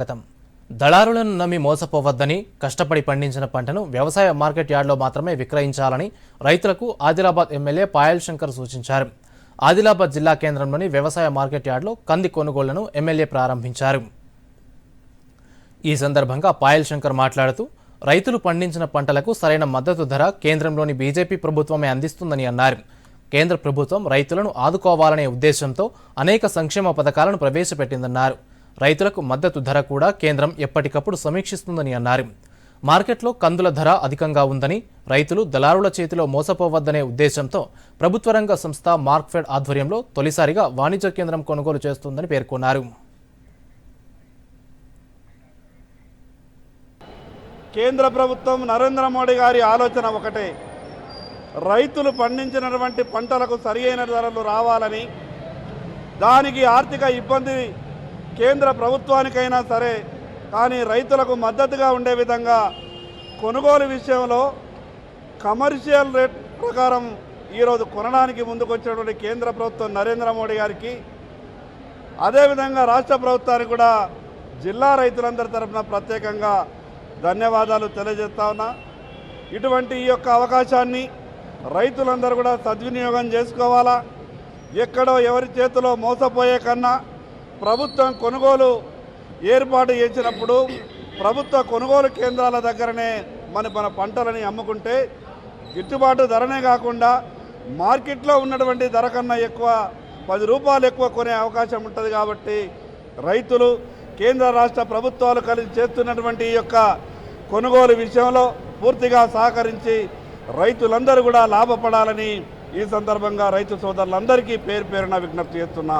గతం దళారులను నమ్మి మోసపోవద్దని కష్టపడి పండించిన పంటను వ్యవసాయ మార్కెట్ యార్డులో మాత్రమే విక్రయించాలని రైతులకు ఆదిలాబాద్ ఎమ్మెల్యే పాయల్ శంకర్ సూచించారు. ఆదిలాబాద్ జిల్లా కేంద్రంలోని వ్యవసాయ మార్కెట్ యార్డులో కంది కొనుగోళ్ళను ఎమ్మెల్యే ప్రారంభించారు. ఈ సందర్భంగా పాయల్ శంకర్ మాట్లాడుతూ రైతులు పండించిన పంటలకు సరైన మద్దతు ధర కేంద్రంలోని బీజేపీ ప్రభుత్వమే అందిస్తుందని అన్నారు. కేంద్ర ప్రభుత్వం రైతులను ఆదుకోవాలనే ఉద్దేశంతో అనేక సంక్షేమ పథకాలను ప్రవేశపెట్టిందన్నారు. రైతులకు మద్దతు ధర కూడా కేంద్రం ఎప్పటికప్పుడు సమీక్షిస్తుందని అన్నారు. మార్కెట్లో కందుల ధర అధికంగా ఉందని రైతులు దళారుల చేతిలో మోసపోవద్దనే ఉద్దేశంతో ప్రభుత్వ రంగ సంస్థ మార్క్ఫెడ్ ఆధ్వర్యంలో తొలిసారిగా వాణిజ్య కేంద్రం కొనుగోలు చేస్తుందని పేర్కొన్నారు. కేంద్ర ప్రభుత్వం నరేంద్ర మోడీ గారి ఆలోచన ఒకటే. రైతులు పండించినటువంటి పంటలకు సరియైన ధరలు రావాలని దానికి ఆర్థిక ఇబ్బంది కేంద్ర ప్రభుత్వానికైనా సరే కానీ రైతులకు మద్దతుగా ఉండే విధంగా కొనుగోలు విషయంలో కమర్షియల్ రేట్ ప్రకారం ఈరోజు కొనడానికి ముందుకొచ్చినటువంటి కేంద్ర ప్రభుత్వం నరేంద్ర మోడీ గారికి అదేవిధంగా రాష్ట్ర ప్రభుత్వానికి కూడా జిల్లా రైతులందరి తరఫున ప్రత్యేకంగా ధన్యవాదాలు తెలియజేస్తా ఉన్నా. ఇటువంటి ఈ యొక్క అవకాశాన్ని రైతులందరూ కూడా సద్వినియోగం చేసుకోవాలా? ఎక్కడో ఎవరి చేతిలో మోసపోయే కన్నా ప్రభుత్వం కొనుగోలు ఏర్పాటు చేసినప్పుడు ప్రభుత్వ కొనుగోలు కేంద్రాల దగ్గరనే మన మన పంటలని అమ్ముకుంటే గిట్టుబాటు ధరనే కాకుండా మార్కెట్లో ఉన్నటువంటి ధర కన్నా ఎక్కువ పది రూపాయలు ఎక్కువ కొనే అవకాశం ఉంటుంది కాబట్టి రైతులు కేంద్ర రాష్ట్ర ప్రభుత్వాలు కలిసి చేస్తున్నటువంటి ఈ యొక్క కొనుగోలు విషయంలో పూర్తిగా సహకరించి రైతులందరూ కూడా లాభపడాలని ఈ సందర్భంగా రైతు సోదరులందరికీ పేరు పేరున విజ్ఞప్తి చేస్తున్నా.